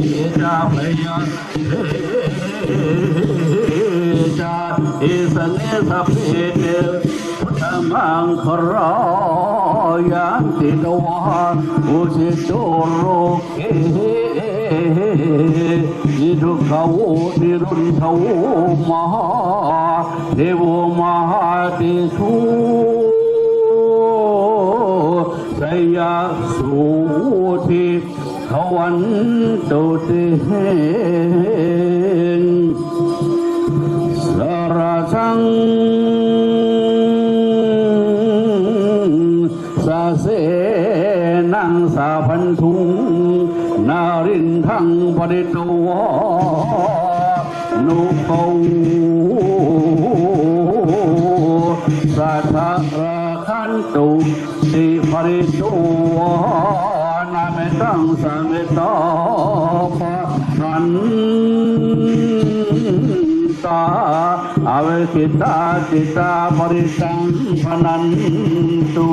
ทิจาพยาเทจาเอสเนสัพเพเตพุทธมังคร อยันโตเกนิทุกขโวนิรุนทโวมหาเทโวมหาติสุสยาสุทิทวันตุเตนสระสังสาเสนังสาพันธุงนารินทังปริตวนุปสัทธาคันตุสิภริตุว นังสมตตาปะนันตาอเวคิตาจิตาปริตังพนันตุ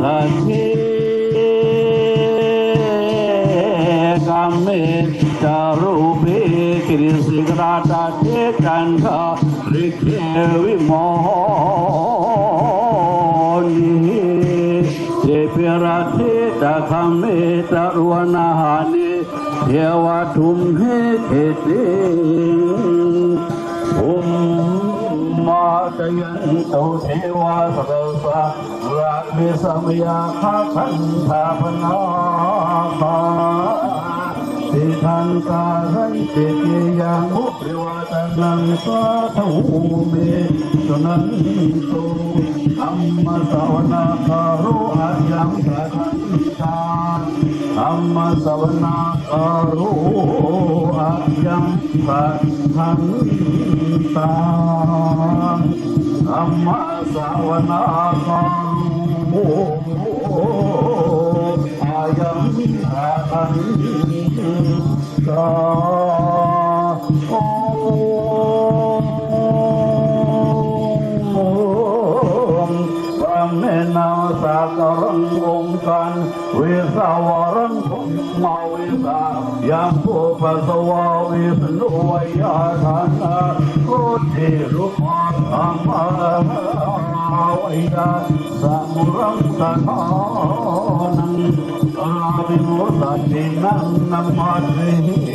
สัจเจกัมเมจารุเปกิริสิกราตาเทกันทาริเควิโม เทเปราเทตาคัมเมตารวนาหานิเทวทุมเหเขเตอุมมาตยันโตเทวาสรสะรักเมสมยาคาคันธาปนาคาติทันตาสันติเกยังมุปริวาตนังสาธุเมสนันตุอัมมาสาวนาคารุอา มมาสวนาคารุอายังสะทันตาธรรมาสวนาคารุอายังสะทันตา สากรังองค์กันเวสาวรังพุทมาเวสายังผู้ปัสสาวะวิสนุวยาธานาโคติรุมาธรรมาวิยาสมุรังสนานัง Abimusatinam namadhita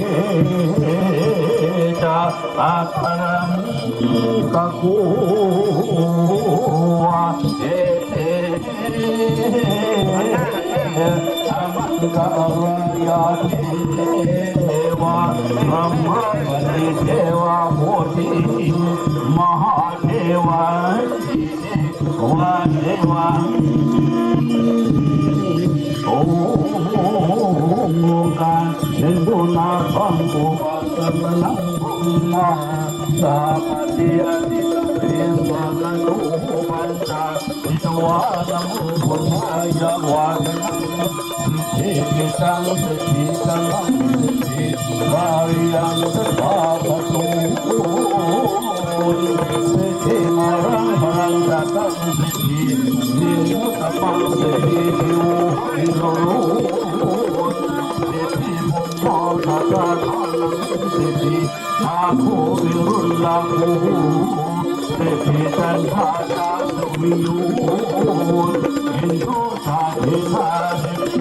akaram kakuwa Amankarayateva Brahmavati Deva Moti Mahadeva Vadeva โอ้ การเห็นดูนาฟังกูสมนังบุญมา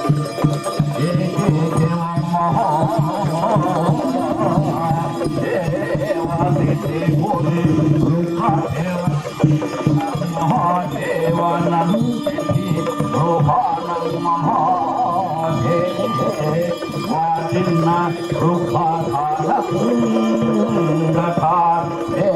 นารุปาทานักกทาเอ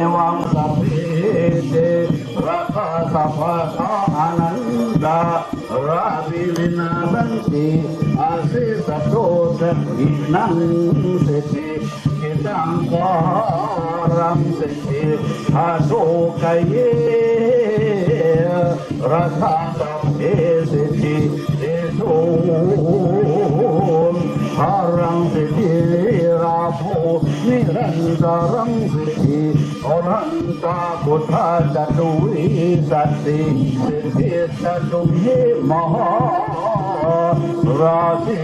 นิรันตรังสิทิอรันตาพุทธาจตุวิสัตติสิทธิจตุเยมหาราศี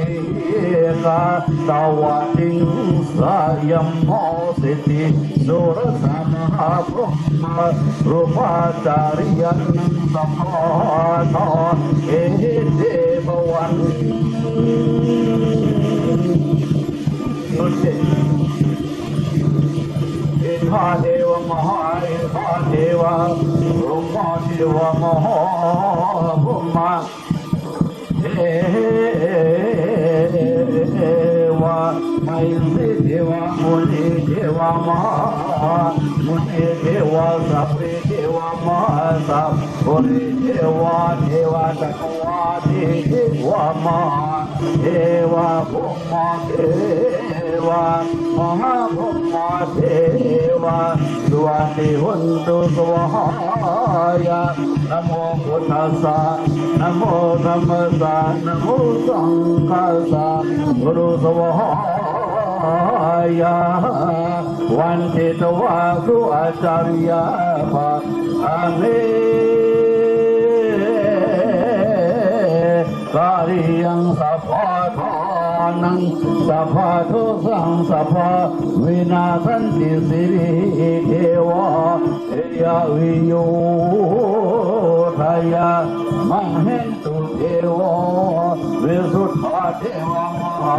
กาตาวติงสายมโมสิติสุรสมหาพรหมรูปาจาริยันสัมภทเอเทบวันยุติอิทาเทวมหาอิทาเทพวะไม่สิเทวะมุนีเทวะมหามุนีเทวะสัพเพ เทวะมหาสัพพุริเทวะเทวะจักรวาทิเท วะมหาเทวะพุทธเทวะมาเทวะสวัสดีหุนตุสวายะนโมพุทธัสสะนโมธัมมัสสะนโมสังฆัสสะกรุสวายะวันติตวะครูอาจารยาภะอาเมกาลิยังสัพพะ นังสัพพะทุสังสัพพะวินาสันติสิริเทวะเอยวิโยทายามเหนตุเทวะวิสุทธาเทวะมหา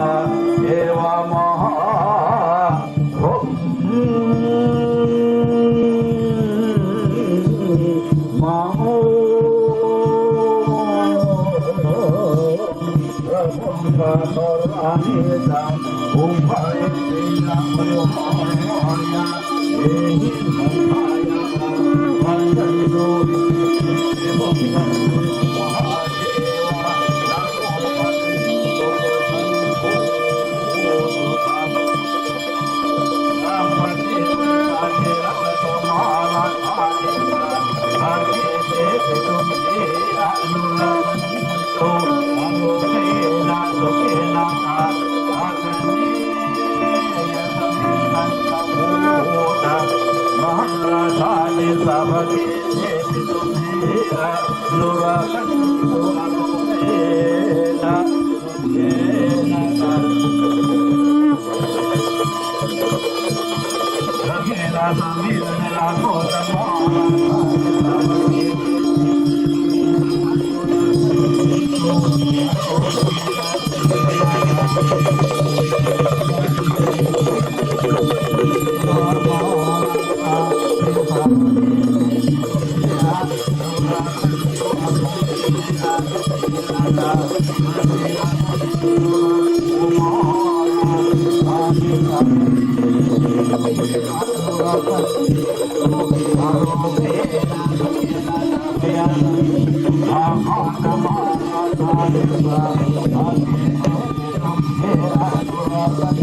เทวะมหา รานิจังอุ ชา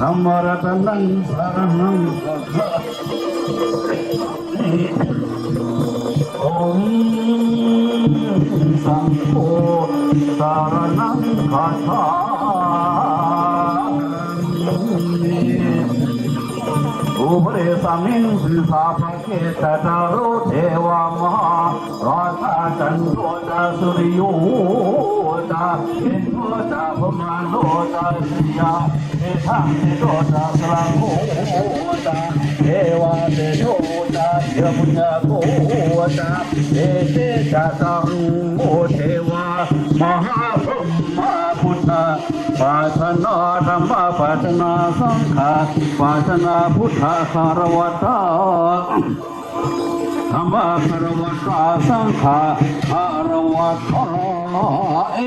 Amaratana Saranam Saranam สารนังคาถาอุบลสัมินสุสาภเกตตาโรเทวามหาราชาจันโตตาสุริยูตาเอ็นโตตาพมาโนตาสียาเอธาเอโตตาสระโหตาเทวาเทโตตาเยมุญญาโหตาเอเตตาตังโหต ปาชนาธรรมปาชนาสังฆาปาชนาพุทธาคารวตาธรรมะคารวะตาสังฆาคารวะตาเอ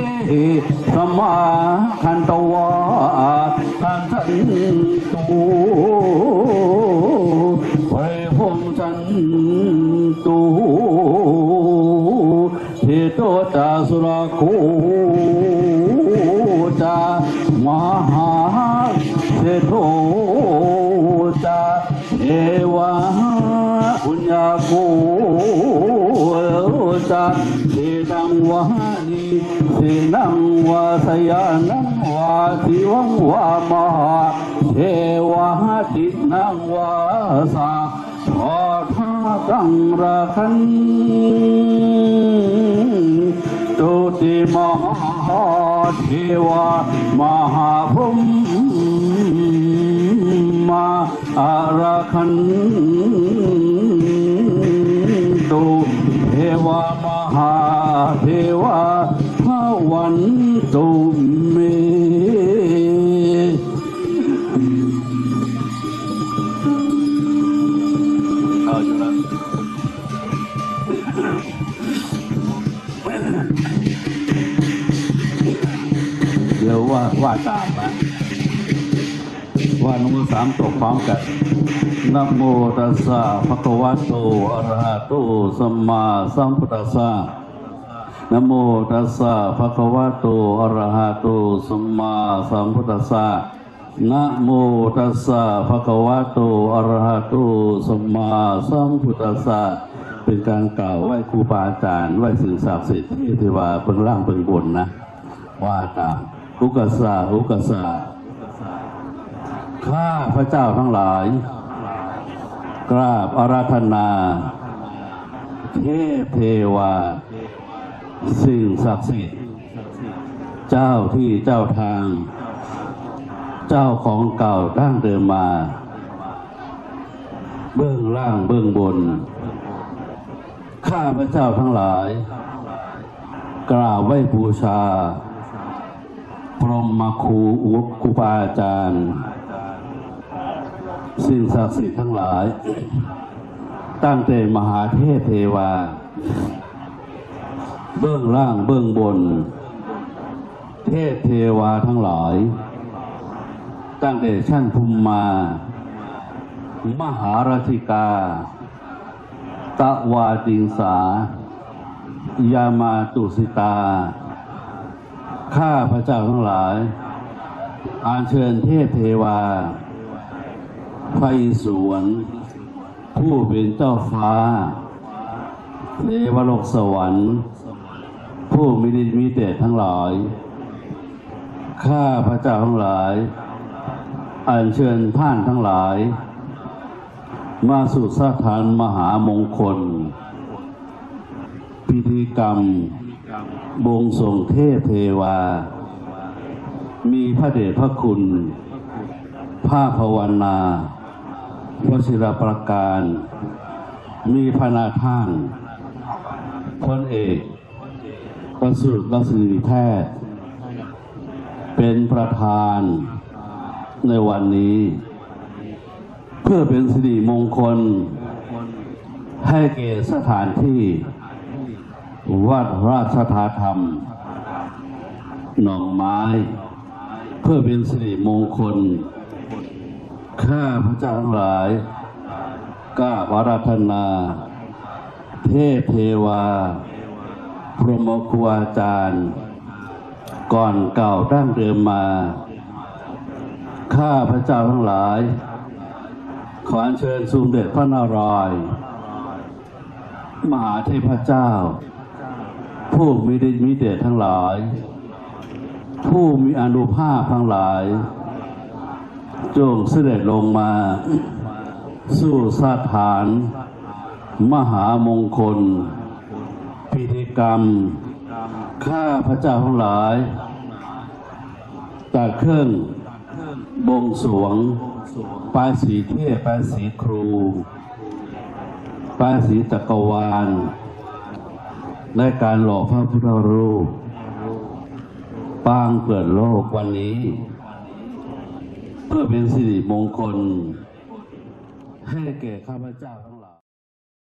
สมมาคันตวะคันทันตุ สยานังวะทิวังวะมหาเทวะตินังวะสาขอท้ากังราคันตุติมหาเทวามหาพรหมมาอาราคันตุเทวามหาเทวาพระ วันตุเมเอาอยู่แล้วเดี๋ยวว่าว่าตามนะว่านุสามตกพร้อมกันนะโมตัสสะภะคะวะโตอะระหะโตสัมมาสัมพุทธัสสะ นะโมตัสสะภะคะวะโตอะระหะโตสัมมาสัมพุทธัสสะนะโมตัสสะภะคะวะโตอะระหะโตสัมมาสัมพุทธัสสะเป็นการกล่าวไหว้ครูบาอาจารย์ไหว้สิ่งศักดิ์สิทธิ์ที่เทวาเบื้องล่างเบื้องบนนะ ว่าตามอุกสสะอุกสสะข้าพระเจ้าทั้งหลาย กราบอาราธนา เทพเทวา สิ่งศักดิ์สิทธิ์เจ้าที่เจ้าทาง เจ้าของเก่าดั้งเดิมมา เบื้องล่างเบื้องบน ข้าพระเจ้าทั้งหลาย กราบไหว้บูชา พรหมครูอุปครูบาอาจารย์สิ่งศักดิ์สิทธิ์ทั้งหลาย ตั้งแต่มหาเทพเทวา เบื้องล่างเบื้องบน เทพเทวาทั้งหลาย ตั้งแต่ชั้นภูมิมา มหาราชิกา ตะวาติงสายามาตุสิตา ข้าพระเจ้าทั้งหลายอัญเชิญเทพเทวาไฟสวน ผู้เป็นเจ้าฟ้า เทวโลกสวรรค์ ผู้มีดิมีเดชทั้งหลาย ข้าพระเจ้าทั้งหลาย อัญเชิญท่านทั้งหลาย มาสู่สถานมหามงคล พิธีกรรมบวงสรวงเทพเทวา มีพระเดชพระคุณพระภาวนาวชิรประการ มีพระนาท่านพลเอก ประสุทธิ์รัศมีแพทย์ เป็นประธานในวันนี้ เพื่อเป็นสิริมงคล ให้เกียรสถานที่ วัดราชธาธรรม หนองไม้ เพื่อเป็นสิริมงคล ข้าพระเจ้าทั้งหลายกราบอาราธนา เทพเทวา พรหมครูอาจารย์ ก่อนเก่าดั้งเดิมมา ข้าพระเจ้าทั้งหลาย ขออัญเชิญสมเด็จพระนารายณ์มหาเทพเจ้า ผู้มีฤทธิ์มีเดชทั้งหลาย ผู้มีอนุภาพทั้งหลาย จงเสด็จลงมา สู้สถาน มหามงคล กรรม ข้าพระเจ้าทั้งหลายจากเครื่องบงสวงปาสีเทพปาสีครูปาสีจักรวาลในการหล่อพระพุทธรูปปางเปิดโลกวันนี้ เพื่อเป็นสิริมงคล ให้แก่ข้าพเจ้า